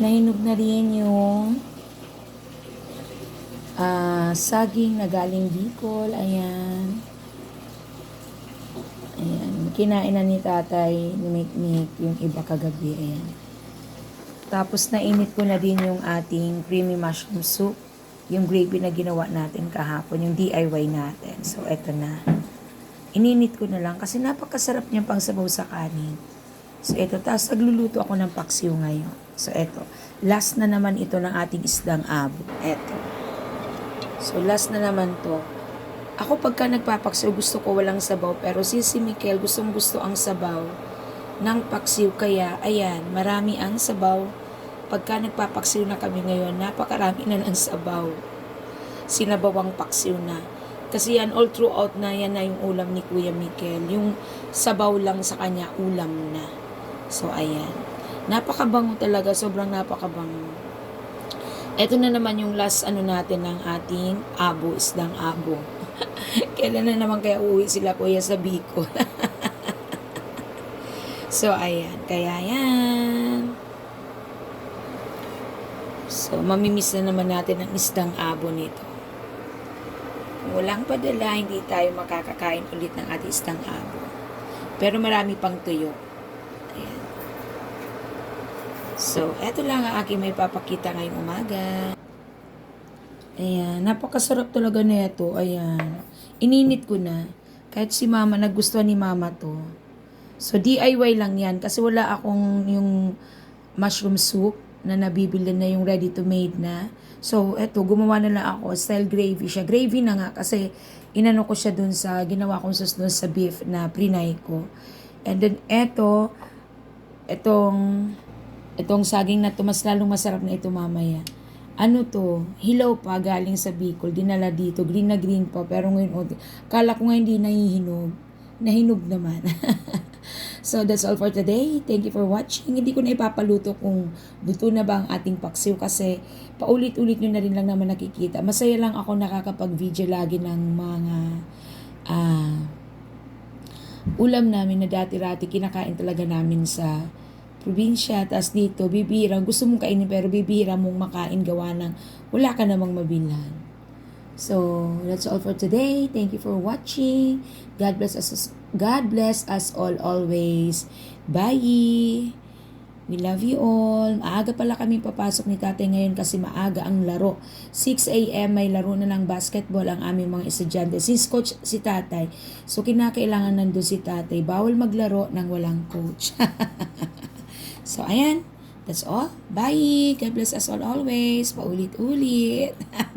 Nahinog na rin yung ah, saging na galing Bicol. Ayan. Ayan. Kinain na ni tatay ni Mikmik yung iba kagabi. Ayan. Tapos nainit ko na din yung ating creamy mushroom soup. Yung gravy na ginawa natin kahapon. Yung DIY natin. So, eto na. Ininit ko na lang kasi napakasarap niyang pang sabaw sa kanin. So, eto. Tapos nagluluto ako ng paksiw ngayon. So, eto. Last na naman ito ng ating isdang abo. Eto. So, last na naman to. Ako pagka nagpapaksiw, gusto ko walang sabaw. Pero si si Mikel, gustong gusto ang sabaw ng paksiw. Kaya, ayan, marami ang sabaw. Pagka nagpapaksiw na kami ngayon, napakarami na ng sabaw. Sinabawang paksiw na. Kasi yan, all throughout na yan na yung ulam ni Kuya Mikel. Yung sabaw lang sa kanya, ulam na. So, ayan. Napakabango talaga. Sobrang napakabango. Ito na naman yung last ano natin ng ating abo, isdang abo. Kailan na naman kaya uwi sila kuya sa Bicol? so, ayan. Kaya yan. So, mamimiss na naman natin ang isdang abo nito. Kung walang padala, hindi tayo makakakain ulit ng ating isdang abo. Pero marami pang tuyo. Ayan. So, eto lang ang aking may papakita ngayong umaga. Ayan, napakasarap talaga nito. Ayan. Ininit ko na. Kahit si mama, nagustuhan ni mama to. So, DIY lang yan. Kasi wala akong yung mushroom soup na nabibili na yung ready to made na. So, eto, gumawa na lang ako. Style gravy siya. Gravy na nga kasi inano ko siya dun sa, ginawa kong sauce dun sa beef na prinay ko. And then, eto, etong, etong saging na to, mas lalong masarap na ito mamaya. Ano to? Hilaw pa galing sa Bicol. Dinala dito. Green na green pa. Pero ngayon, oh, kala ko nga hindi nahihinog. Nahinog naman. so, that's all for today. Thank you for watching. Hindi ko na ipapaluto kung luto na ba ang ating paksiw kasi paulit-ulit nyo na rin lang naman nakikita. Masaya lang ako nakakapag-video lagi ng mga ah ulam namin na dati-rati kinakain talaga namin sa probinsya. Tapos dito, bibira. Gusto mong kainin pero bibira mong makain gawa ng wala ka namang mabilhan. So, that's all for today. Thank you for watching. God bless us. God bless us all always. Bye! We love you all. Maaga pala kami papasok ni tatay ngayon kasi maaga ang laro. 6 a.m. may laro na ng basketball ang aming mga estudyante. Since coach si tatay, so kinakailangan nandun si tatay. Bawal maglaro ng walang coach. so, ayan. That's all. Bye. God bless us all always. Paulit-ulit.